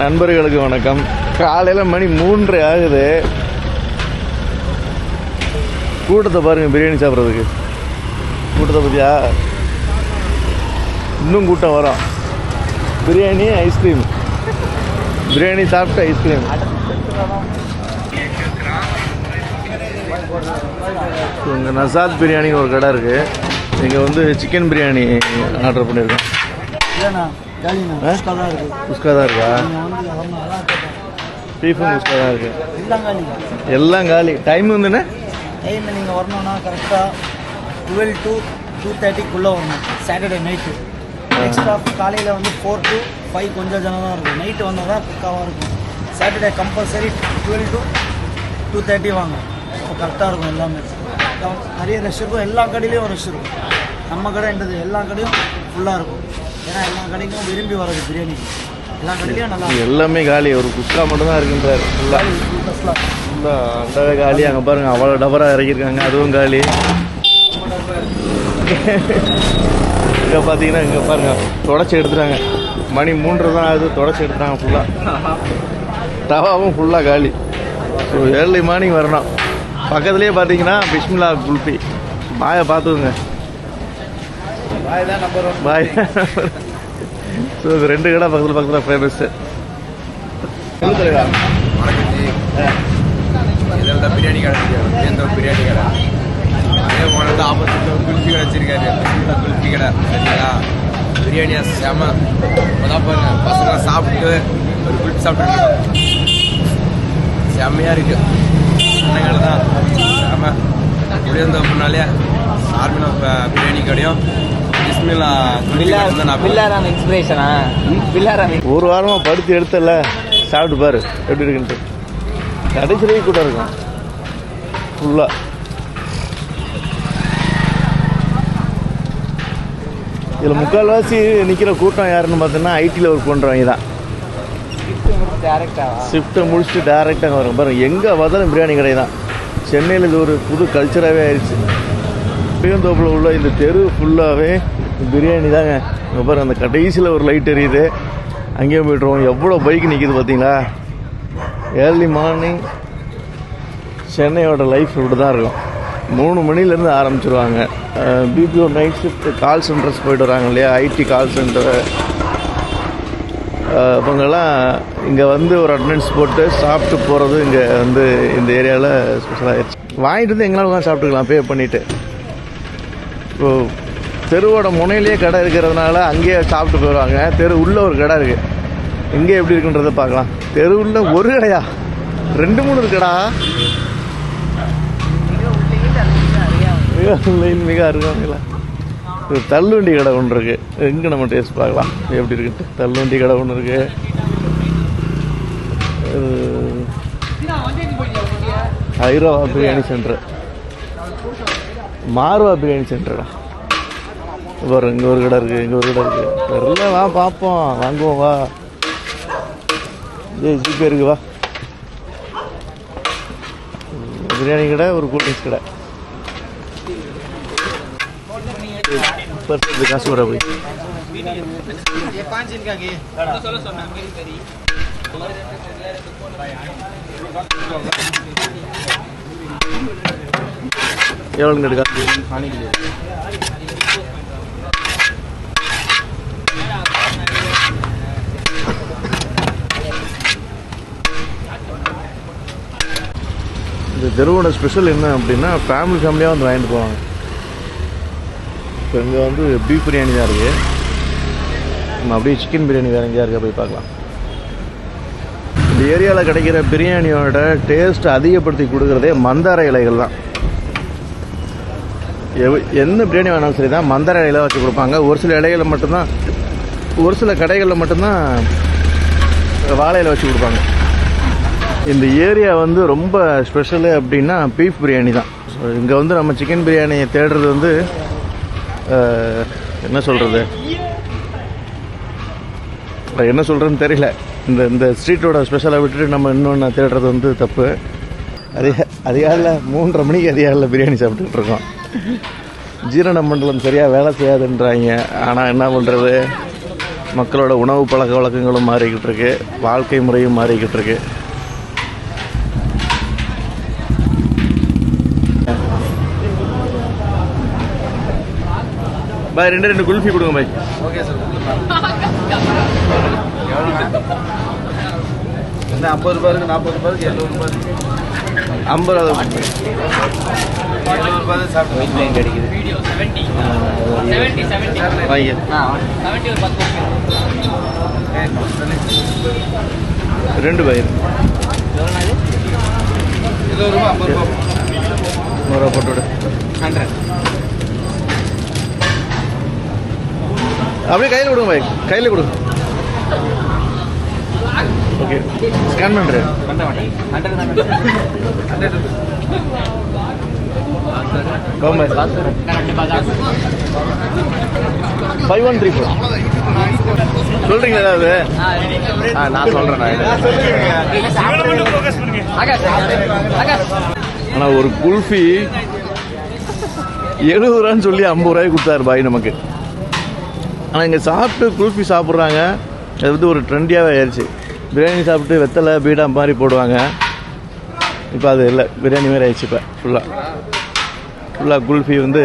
நண்பர்களுக்கு வணக்கம். காலையில் மணி மூன்று ஆகுது. கூட்டத்தை பாருங்கள் பிரியாணி சாப்பிட்றதுக்கு. கூட்டத்தை பற்றியா இன்னும் கூட்டம் வரும். பிரியாணி ஐஸ்கிரீம் பிரியாணி சாப்பிட்டு ஐஸ்கிரீம் இங்கே நசாத் பிரியாணின்னு ஒரு கடை இருக்குது இங்கே வந்து சிக்கன் பிரியாணி ஆர்டர் பண்ணியிருக்கோம் குஸ்கா தான் இருக்கா. பீஃபும் குஸ்கா தான் இருக்குது எல்லாம் காலி. டைம் வந்துண்ணே டைம் நீங்கள் வரணும்னா கரெக்டாக டுவெல் டு டூ தேர்ட்டிக்குள்ளே வரணும். சாட்டர்டே நைட்டு ஆஃப் காலையில் வந்து ஃபோர் டு ஃபைவ் கொஞ்சம் ஜனம் தான் இருக்கும். நைட்டு வந்தால் தான் குக்காவாக இருக்கும். Saturday compulsory twelve to two thirty வாங்க. இப்போ கரெக்டாக இருக்கும் எல்லாமே. நிறைய ரஷ் இருக்கும். எல்லா கடையிலையும் ரஷ் இருக்கும். நம்ம கடைன்றது எல்லா கடையும் ஃபுல்லாக இருக்கும். ஏன்னா எல்லா கடைக்கும் விரும்பி வர்றது பிரியாணி. எல்லா கடையிலையும் நல்லா எல்லாமே காலி. ஒரு குஸ்கா மட்டும் தான் இருக்குன்றார். ஃபுல்லாக ஃபுல்லாக அண்டவே காலி. அங்கே பாருங்கள் அவ்வளோ டபராக இறக்கியிருக்காங்க. அதுவும் காலி. இங்கே பார்த்தீங்கன்னா இங்கே பாருங்கள் தொடச்சி எடுத்துட்டாங்க. மணி மூன்று தான் ஆகுது. தொடச்சி எடுத்துட்டாங்க ஃபுல்லாக தவாவும் ஃபுல்லாக காலி. ஸோ ஏர்லி மார்னிங் வரணும். பக்கத்துலேயே பார்த்தீங்கன்னா பிஸ்மிலா குல்ஃபி பாயை பார்த்துக்குங்க. பாய் தான் நம்பர் பாய் ஸோ இது ரெண்டு கடை பக்கத்தில் பக்கத்தில் ஃபேமஸ்ஸு வணக்கம் ஜி இதில் தான் பிரியாணி கடை பிரியாணி கடை அதே போல தான் ஆப்போசிட்டில் ஒரு குல்ஃபி கடை வச்சிருக்காரு குல்ஃபி கடை சரிங்களா பிரியாணியா செம அதான் பாருங்க பசங்க சாப்பிட்டு ஒரு குல்ஃபி சாப்பிட்டு செம்மையாக இருக்கு அந்த கடை தான் செம இப்படி இருந்த அப்படின்னாலே சார்மினா பிரியாணி கடையும் இன்ஸ்பிரேஷனா ஒரு வாரமாக படுத்து எடுத்தல. சாப்பிட்டு பாரு எப்படி இருக்குன்ட்டு. கடைசிலேயே கூட இருக்கும். ஃபுல்லாக இதில் முக்கால்வாசி நிற்கிற கூட்டம் யாருன்னு பார்த்தீங்கன்னா ஐடியில் ஒர்க் பண்ணுறவங்க தான். டேரக்டா ஷிஃப்ட்டை முடிச்சுட்டு டேரெக்டாக வரும் பாருங்க எங்கே பார்த்தாலும் பிரியாணி கடை தான். சென்னையில் இது ஒரு புது கல்ச்சராகவே ஆயிடுச்சு. புளியந்தோப்பில் உள்ள இந்த தெரு ஃபுல்லாகவே பிரியாணி தாங்க. இங்கே பாருங்க அந்த கடைசியில் ஒரு லைட் எரியுது. அங்கேயும் போய்ட்டுருவோம். எவ்வளோ பைக் நிற்கிது பார்த்தீங்களா? ஏர்லி மார்னிங் சென்னையோட லைஃப் இப்படி தான் இருக்கும். மூணு மணிலேருந்து ஆரம்பிச்சிருவாங்க. BPO night shift call centres போயிட்டு வராங்க இல்லையா? ஐடி கால் சென்டர் இவங்கெல்லாம் இங்கே வந்து ஒரு அட்டண்டன்ஸ் போட்டு சாப்பிட்டு போகிறது இங்கே வந்து இந்த ஏரியாவில் ஸ்பெஷலாகிடுச்சு வாங்கிட்டு வந்து எங்களால் சாப்பிட்டுக்கலாம் பே பண்ணிவிட்டு இப்போது தெருவோட முனையிலேயே கடை இருக்கிறதுனால அங்கேயே சாப்பிட்டு போயிடுவாங்க தெரு உள்ளே ஒரு கடை இருக்குது எங்கே எப்படி இருக்குன்றதை பார்க்கலாம். தெரு உள்ள ஒரு கடையா? ரெண்டு மூணு இருக்கடா மிக லைன் மிக அருகாமையில். ஒரு தள்ளுவண்டி கடை ஒன்று இருக்கு. எங்கே நம்ம டேஸ்ட் பார்க்கலாம். எப்படி இருக்குன்ட்டு. தள்ளுவண்டி கடை ஒன்று இருக்கு. ஹைதராபாத் பிரியாணி சென்டர். மார்வா பிரியாணி சென்டரா பாரு இங்கே ஒரு கடை இருக்குது இங்கே ஒரு கடை இருக்குது தெரில வா பார்ப்போம் வாங்குவோம் வா. ஏ ஜிபே இருக்கு வா. பிரியாணி கடை ஒரு கூல் ட்ரிங்க்ஸ் கடை. காசு வர போய். எவ்வளோங்க காசு? இந்த தெருவோட ஸ்பெஷல் என்ன அப்படின்னா ஃபேமிலி ஃபேமிலியாக வந்து வாங்கிட்டு போவாங்க. இப்போ இங்கே வந்து பீஃப் பிரியாணி தான் இருக்குது நம்ம அப்படியே சிக்கன் பிரியாணி வேறு எங்கேயா இருக்கா போய் பார்க்கலாம். இந்த ஏரியாவில் கிடைக்கிற பிரியாணியோட டேஸ்ட் அதிகப்படுத்தி கொடுக்குறதே மந்தார இலைகள் தான். எவ் எந்த பிரியாணி வேணாலும் சரி தான் மந்தார இலையில வச்சு கொடுப்பாங்க. ஒரு சில இலைகளில் மட்டும்தான் ஒரு சில கடைகளில் மட்டும்தான் வாழையில் வச்சு கொடுப்பாங்க. இந்த ஏரியா வந்து ரொம்ப ஸ்பெஷலு அப்படின்னா பீஃப் பிரியாணி தான். ஸோ இங்கே வந்து நம்ம சிக்கன் பிரியாணியை தேடுறது வந்து என்ன சொல்கிறது என்ன சொல்கிறேன்னு தெரியல. இந்த இந்த ஸ்ட்ரீட்டோட ஸ்பெஷலை விட்டுட்டு நம்ம இன்னொன்று தேடுறது வந்து தப்பு. அதிக அதிகாலையில் மூன்றரை மணிக்கு அதிகாலில் பிரியாணி சாப்பிட்டுட்ருக்கோம் ஜீரண மண்டலம் சரியாக வேலை செய்யாதுன்றாங்க. ஆனால் என்ன பண்ணுறது மக்களோட உணவு பழக்க வழக்கங்களும் மாறிக்கிட்டு இருக்கு. வாழ்க்கை முறையும் மாறிக்கிட்டு இருக்குது பாய் ரெண்டு ரெண்டு குல்ஃபி கொடுங்க பாய். Okay sir. என்ன ஐம்பது ரூபாய் இருக்கு நாற்பது ரூபாய் இருக்கு எழுபது ரூபாய் இருக்கு? ஐம்பது ரூபா எழுபது ரூபாய் சாப்பிட்டு கிடைக்குது. வாங்கி. ரெண்டு பாய். இருபது ரூபா ஐம்பது ரூபா நூறுரூவா போட்டு விடு. ஹண்ட்ரட். அப்படியே கையில் கொடுங்க பாய். கையில் கொடுங்க ஓகே ஸ்கேன் பண்ணுறேன் ஃபைவ் ஒன் த்ரீ ஃபோர் ஏதாவது நான் சொல்கிறேன் ஆனா ஒரு குல்ஃபி எழுபது ரூபான்னு சொல்லி ஐம்பது ரூபாய்க்கு கொடுத்தாரு பாய் நமக்கு. ஆனால் இங்கே சாப்பிட்டு குல்ஃபி சாப்பிட்றாங்க. அது வந்து ஒரு ட்ரெண்டியாகவே ஆயிடுச்சு பிரியாணி சாப்பிட்டு வெத்தலை பீடா மாதிரி போடுவாங்க. இப்போ அது இல்லை. பிரியாணி மாதிரி ஆயிடுச்சு இப்போ ஃபுல்லாக ஃபுல்லாக குல்ஃபி வந்து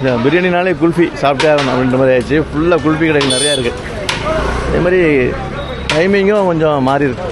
இந்த பிரியாணினாலே குல்ஃபி சாப்பிட்டே ஆகணும் அப்படின்ற மாதிரி ஆயிடுச்சு. ஃபுல்லாக குல்ஃபி கடைகள் நிறையா இருக்குது அதே மாதிரி டைமிங்கும் கொஞ்சம் மாறி இருக்கு